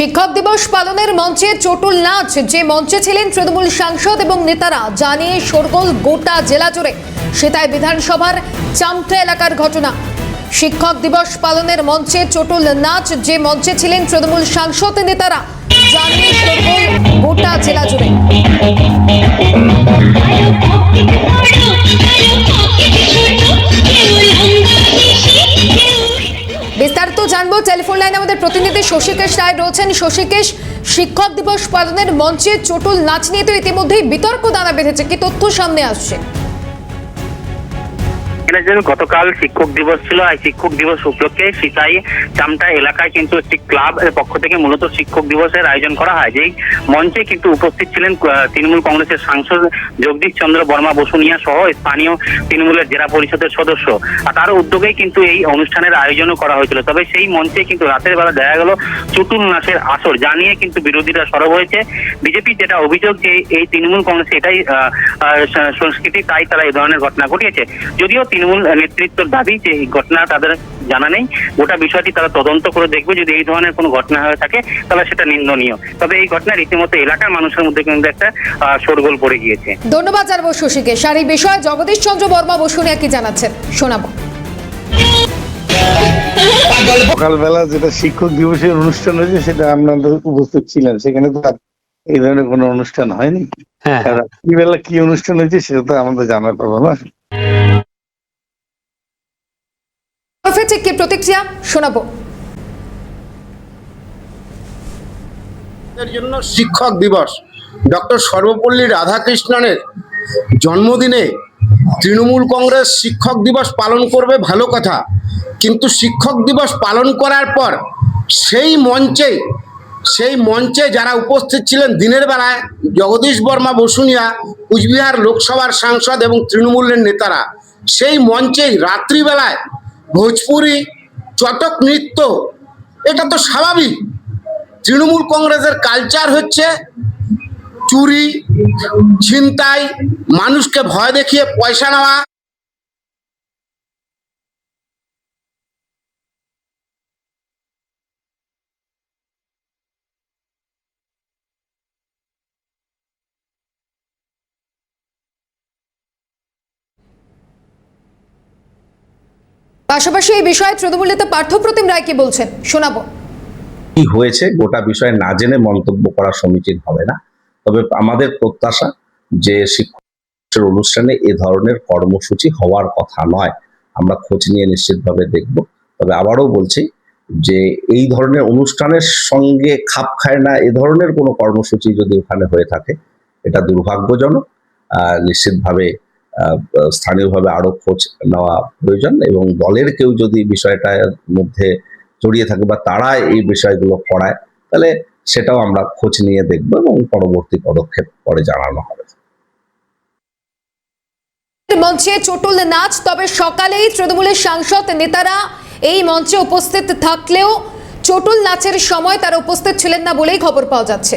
শিক্ষক দিবস পালনের মঞ্চে চটুল নাচ, যে মঞ্চে ছিলেন তৃণমূল সাংসদ এবং নেতারা, জানিয়ে শোরগোল গোটা জেলা জুড়ে। সেটাই বিধানসভার চামটা এলাকার ঘটনা। শিক্ষক দিবস পালনের মঞ্চে চটুল নাচ, যে মঞ্চে ছিলেন তৃণমূল সাংসদ নেতারা, জানিয়ে শোরগোল গোটা জেলা জুড়ে। বিস্তারিত জানব। টেলিফোন লাইনে আমাদের প্রতিনিধি শশীকেশ রায় রয়েছেন। শশীকেশ, শিক্ষক দিবস পালনের মঞ্চে চটুল নাচ নিয়ে তো ইতিমধ্যেই বিতর্ক দানা বেঁধেছে। কি তথ্য সামনে আসছে? এখানে যে গতকাল শিক্ষক দিবস ছিল এই শিক্ষক দিবস উপলক্ষে সিতাই চামটা এলাকায় কিন্তু একটি ক্লাব পক্ষ থেকে মূলত শিক্ষক দিবসের আয়োজন করা হয়। যেই মঞ্চে কিন্তু উপস্থিত ছিলেন তৃণমূল কংগ্রেসের সাংসদ জগদীশ চন্দ্র বর্মা বসুনিয়া সহ স্থানীয় তৃণমূলের জেলা পরিষদের সদস্য। আর তার উদ্যোগেই কিন্তু এই অনুষ্ঠানের আয়োজনও করা হয়েছিল। তবে সেই মঞ্চে কিন্তু রাতের বেলা দেখা গেল চতুল নাচের আসর জানিয়ে কিন্তু বিরোধীরা সরব হয়েছে। বিজেপি যেটা অভিযোগ যে এই তৃণমূল কংগ্রেস এটাই সংস্কৃতি, তাই তারা এই ধরনের ঘটনা ঘটিয়েছে। যদিও তৃণমূল নেতৃত্বের দাবি যে এই ঘটনা তাদের জানা নেই গোটা বিষয়টি তারা তদন্ত করে দেখবে। যদি এই ধরনের কোনো ঘটনা হয়ে থাকে তাহলে সেটা নিন্দনীয়। তবে এই ঘটনা রীতিমতো এলাকার মানুষের মধ্যে কিন্তু একটা শোরগোল পড়ে গিয়েছে। ধন্যবাদ জানাব শশীকেশ আর এই বিষয়ে জগদীশ চন্দ্র বর্মা বসুনিয়া কি জানাচ্ছেন? শোনাবো। সকালবেলা যেটা শিক্ষক দিবসের অনুষ্ঠান হয়েছে সেটা আপনাদের উপস্থিত ছিলেন সেখানে তো এই ধরনের কোনো অনুষ্ঠান হয়নি। হ্যাঁ আর রাত্রিবেলা কি অনুষ্ঠান হয়েছে সেটা তো আমাদের জানার পাবো না। তরফে কি প্রতিক্রিয়া? শোনাবো। জন্য শিক্ষক দিবস। ডক্টর সর্বপল্লী রাধাকৃষ্ণনের জন্মদিনে তৃণমূল কংগ্রেস শিক্ষক দিবস পালন করবে ভালো কথা। কিন্তু শিক্ষক দিবস পালন করার পর সেই মঞ্চে সেই মঞ্চে যারা উপস্থিত ছিলেন দিনের বেলায় জগদীশ বর্মা বসুনিয়া, কুচবিহার লোকসভার সাংসদ এবং তৃণমূলের নেতারা, সেই মঞ্চেই রাত্রিবেলায় ভোজপুরি, চটক নৃত্য, এটা তো স্বাভাবিক। তৃণমূল কংগ্রেসের কালচার হচ্ছে চুরি, ছিনতাই, মানুষকে ভয় দেখিয়ে পয়সা নেওয়া। পাশাপাশি এই বিষয়ে তৃণমূল নেতা পার্থপ্রতিম রায় কি বলছেন। শোনাবো। কি হয়েছে গোটা বিষয়ে না জেনে মন্তব্য করা সমীচীন হবে না। তবে আমাদের প্রত্যাশা যে শিক্ষকের অনুষ্ঠানে এ ধরনের কর্মসূচি হওয়ার কথা নয়। আমরা খোঁজ নিয়ে নিশ্চিতভাবে দেখব। তবে আবারও বলছি যে এই ধরনের অনুষ্ঠানের সঙ্গে খাপ খায় না এ ধরনের কোনো কর্মসূচি যদি ওখানে হয়ে থাকে, এটা দুর্ভাগ্যজনক। নিশ্চিতভাবে স্থানীয়ভাবে আরও খোঁজ নেওয়া প্রয়োজন এবং দলের কেউ যদি বিষয়টার মধ্যে জড়িয়ে থাকে বা তারা এই বিষয়গুলো করায় তাহলে সেটাও আমরা খোঁজ নিয়ে দেখব এবং পরবর্তী পদক্ষেপ পরে জানানো হবে। মঞ্চে চটুল নাচ, তবে সকালেই তৃণমূলের সাংসদ নেতারা এই মঞ্চে উপস্থিত থাকলেও চটুল নাচের সময় তারা উপস্থিত ছিলেন না বলেই খবর পাওয়া যাচ্ছে।